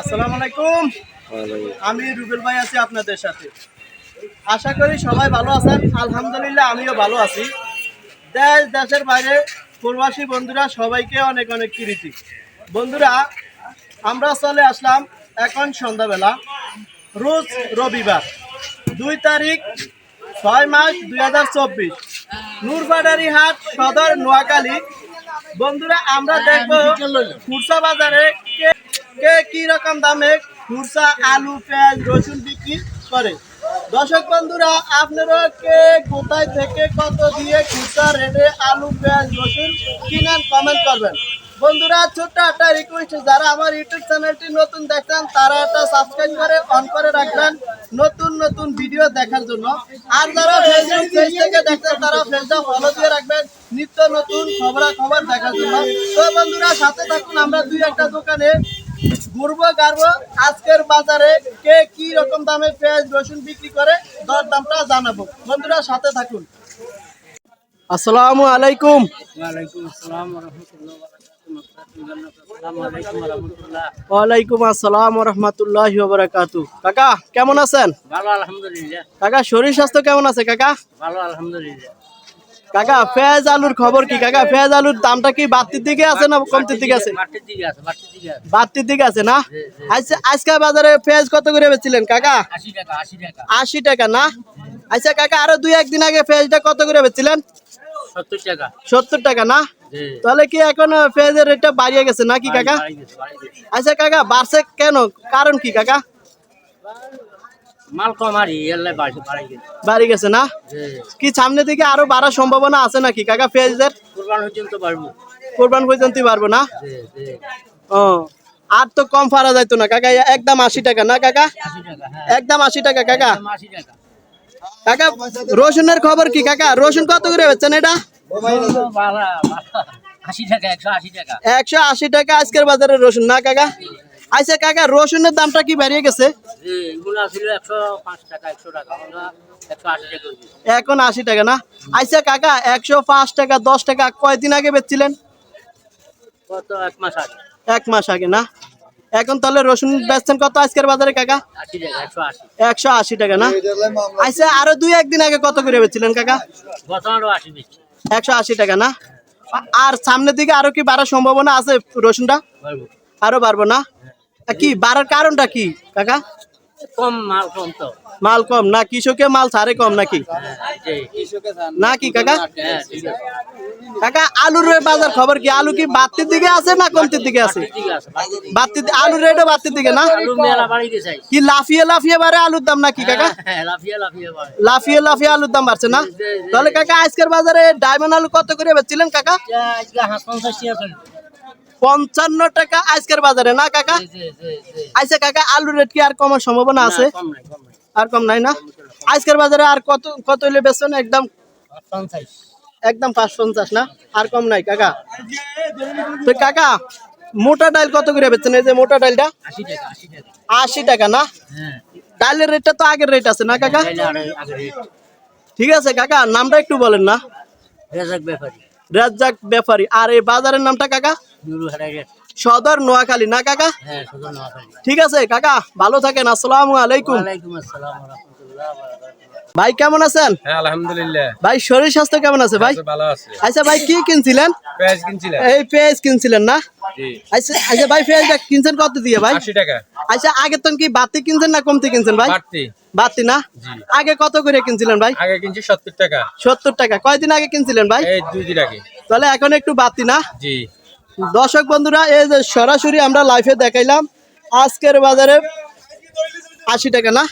আসসালামু আলাইকুম। আমি রুবেল ভাই আছি আপনাদের সাথে। আশা করি সবাই ভালো আছেন। আলহামদুলিল্লাহ আমিও ভালো আছি। দেশ দেশের বাইরে প্রবাসী বন্ধুরা সবাইকে অনেক অনেক কৃতি বন্ধুরা আমরা চলে আসলাম এখন সন্ধ্যাবেলা রোজ রবিবার দুই তারিখ ছয় মাস দুই হাজার চব্বিশ নূরবাডারি হাট সদর নোয়াখালী। বন্ধুরা আমরা দেখব খুরসা বাজারে কে কে রকম দামে খুরসা আলু, পেঁয়াজ, রসুন বিক্রি করে? দর্শক বন্ধুরা, আপনারা কে কোথায় থেকে কত দিয়ে খুরসা রেটে আলু, পেঁয়াজ, রসুন কিনেন কমেন্ট করবেন। বন্ধুরা, ছোট্ট একটা রিকোয়েস্ট যারা আমার ইউটিউব চ্যানেলটি নতুন দেখছেন, তারা একটা সাবস্ক্রাইব করে অন করে রাখবেন নতুন নতুন ভিডিও দেখার জন্য। আর যারা ফেসবুক পেজ থেকে দেখছেন, তারা পেজটা ফলো দিয়ে রাখবেন নিত্য নতুন খবরা খবর দেখার জন্য। তো বন্ধুরা, সাথে থাকুন, আমরা দুই একটা দোকানে ঘুরবো গাড়বো। আজকের বাজারে কে কি রকম দামে পেঁয়াজ রসুন বিক্রি করে দর দামটা জানাব। বন্ধুরা সাথে থাকুন। আসসালামু আলাইকুম। ওয়ালাইকুম আসসালাম রহমতুল্লাহ আসসালামু আলাইকুম রহমতুল্লাহ ওয়ালাইকুম আসসালাম রহমতুল্লাহ বারাকাতু কাকা কেমন আছেন? ভালো আলহামদুলিল্লাহ। কাকা শরীর স্বাস্থ্য কেমন আছে কাকা? ভালো আলহামদুলিল্লাহ। কাকা পেঁয়াজ আলুর খবর কি? কাকা পেঁয়াজ আলুর দামটা কি বাড়তির দিকে আছে না কমতির দিকে আছে? বাড়তির দিকে আছে না। আচ্ছা আজকে বাজারে পেঁয়াজ কত করে বেচছিলেন কাকা? আশি টাকা না? আচ্ছা কাকা আরও দুই একদিন আগে পেঁয়াজটা কত করে বেচছিলেন সত্তর টাকা। না? তাহলে কি এখন পেঁয়াজের রেটটা বাড়িয়ে গেছে নাকি কাকা। আচ্ছা কাকা বাড়ছে কেন? কারণ কি কাকা? মাল কম এলে বাড়ি বাড়ি গেছে। না? কি সামনে দিকে আরও বাড়ার সম্ভাবনা আছে নাকি? কাকা পেঁয়াজের? কুরবান পর্যন্ত পারব কোরবান পর্যন্ত পারব না? ও আর তো কম ফারা যাইতো না। কাকা একদম আশি টাকা না কাকা? হ্যাঁ। একদম আশি টাকা কাকা? কাকা রসুনের খবর কি কাকা? রসুন কত করে বেচছেন এটা? একশো আশি টাকা। আজকের বাজারে রসুন না কাকা? আচ্ছা কাকা রসুনের দামটা কি বাড়িয়ে গেছে। এখন আশি টাকা না? আচ্ছা কাকা একশো পাঁচ টাকা দশ টাকা কয়দিন আগে বেচছিলেন? এক মাস আগে। না? এখন তাহলে রসুন বেচছেন কত আজকের বাজারে কাকা? একশো আশি। টাকা না? আচ্ছা আরও দুই একদিন আগে কত করে বেচছিলেন কাকা? একশো আশি টাকা না? আর সামনের দিকে আরও কি বাড়ার সম্ভাবনা আছে রসুনটা? আরও বাড়বো না? কি বাড়ার কারণটা কি কাকা? কম মাল কম তো। মাল কম না কৃষকে মাল ছাড়ে কম নাকি? জি। না কি কাকা? হ্যাঁ কাকা আলুর বাজার খবর কি? আলু কি বাড়তির দিকে আছে না কমতির দিকে আছে? ঠিক আলুর রেটও বাড়তির দিকে না? কি লাফিয়ে লাফিয়ে বাড়ে আলুর দাম নাকি কাকা? হ্যাঁ লাফিয়ে লাফিয়ে লাফিয়ে লাফিয়ে আলুর দাম বাড়ছে না? তাহলে কাকা আজকের বাজারে ডায়মন্ড আলু কত করে বেচছিলেন কাকা? পঞ্চান্ন টাকা আজকের বাজারে না কাকা? আচ্ছা কাকা আলুর রেট কি আর কমার সম্ভাবনা আছে? আর কম নাই না? আজকের বাজারে আর কত কত হইলে বেচছেন একদম একদম পাঁচ পঞ্চাশ না? আর কম নাই কাকা। তো কাকা মোটা ডাল কত করে বেচছেন? এই যে মোটা ডালটা আশি টাকা না? হ্যাঁ। ডালের রেটটা তো আগের রেট আছে না কাকা? আগে রেট। ঠিক আছে কাকা নামটা একটু বলেন না। রেজাক ব্যাপারী। রাজ্জাক ব্যাপারী। আর এই বাজারের নামটা কাকা? সদর নোয়াখালী না কাকা? হ্যাঁ ঠিক আছে কাকা ভালো থাকেন আসসালামু আলাইকুম। ওয়ালাইকুম আসসালাম রহমতুল্লাহ ভাই কেমন আছেন? হ্যাঁ আলহামদুলিল্লাহ। ভাই শরীর স্বাস্থ্য কেমন আছে ভাই? ভালো আছে। আচ্ছা ভাই কি কিনছিলেন? পেঁয়াজ কিনছিলেন এই পেঁয়াজ কিনছিলেন না? আচ্ছা আচ্ছা ভাই পেঁয়াজটা কিনছেন কত দিয়ে ভাই? টাকা। আচ্ছা আগে তো কি বাতি কিনছেন না কমতি কিনছেন ভাই? বাড়তি বাতি না? আগে কত করে কিনছিলেন ভাই? আগে কিনছি সত্তর টাকা। সত্তর টাকা। কয়দিন আগে কিনছিলেন ভাই? এই দুই দিন আগে। তাহলে এখন একটু বাতি না? জি। দর্শক বন্ধুরা এই যে সরাসরি আমরা লাইফে দেখাইলাম। আজকের বাজারে আশি টাকা না?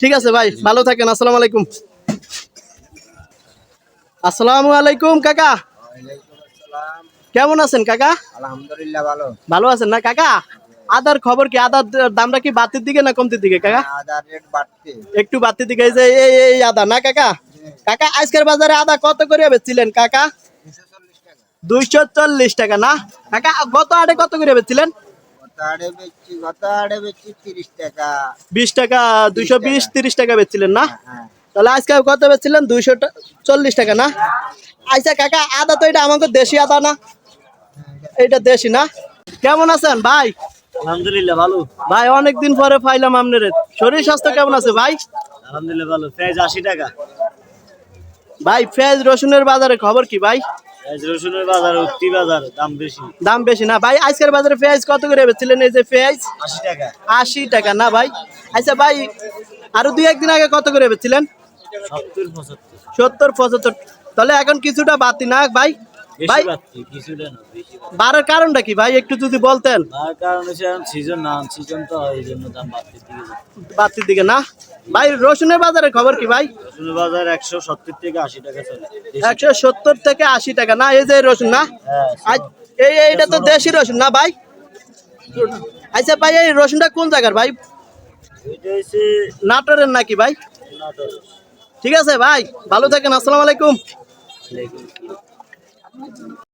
ঠিক আছে ভাই ভালো থাকেন আসসালামু আলাইকুম। আসসালামু আলাইকুম কাকা। কেমন আছেন কাকা? আলহামদুলিল্লাহ ভালো। ভালো আছেন না কাকা? আদার খবর কি? আদার দামটা কি বাতির দিকে না কমতির দিকে কাকা? আদার রেট বাড়তে। একটু বাতির দিকে এই যে এই এই আদা না কাকা? কাকা আজকের বাজারে আদা কত করে বেচছিলেন কাকা? দুইশো চল্লিশ টাকা না? কাকা গত আড়ে কত করে বেচছিলেন? বিশ টাকা দুইশো বিশ তিরিশ টাকা বেচছিলেন না? তাহলে আজকে কত বেচছিলেন? দুইশো চল্লিশ টাকা না? আচ্ছা কাকা আদা তো এটা আমাকে দেশি আদা না? এটা দেশি না? কেমন আছেন ভাই? আলহামদুলিল্লাহ ভালো। ভাই অনেকদিন পরে পাইলাম আপনার। শরীর স্বাস্থ্য কেমন আছে ভাই? আলহামদুলিল্লাহ ভালো। পেঁয়াজ আশি টাকা। ভাই পেঁয়াজ রসুনের বাজারে খবর কি ভাই? রসুনের বাজার উঠতি বাজার দাম বেশি। দাম বেশি না ভাই আজকের বাজারে পেঁয়াজ কত করে বেচছিলেন? এই যে পেঁয়াজ? আশি টাকা। আশি টাকা না ভাই? আচ্ছা ভাই আরও দুই একদিন আগে কত করে বেচছিলেন? সত্তর পঁচাত্তর। সত্তর পঁচাত্তর। তাহলে এখন কিছুটা বাতি না ভাই? ভাই বাড়ার কারণটা কি ভাই একটু যদি বলতেন? কারণ হচ্ছে সিজন না সিজন তো এই জন্য দাম বাড়তির দিকে না? ভাই রসুনের বাজারে খবর কি ভাই? রসুনের বাজার একশো সত্তর থেকে আশি টাকা চলে একশো সত্তর থেকে আশি টাকা না এই যে রসুন না? হ্যাঁ এই এইটা তো দেশি রসুন না ভাই? আচ্ছা ভাই এই রসুনটা কোন জায়গার ভাই? নাটোরের নাকি ভাই? ঠিক আছে ভাই ভালো থাকেন আসসালামু আলাইকুম। Baju.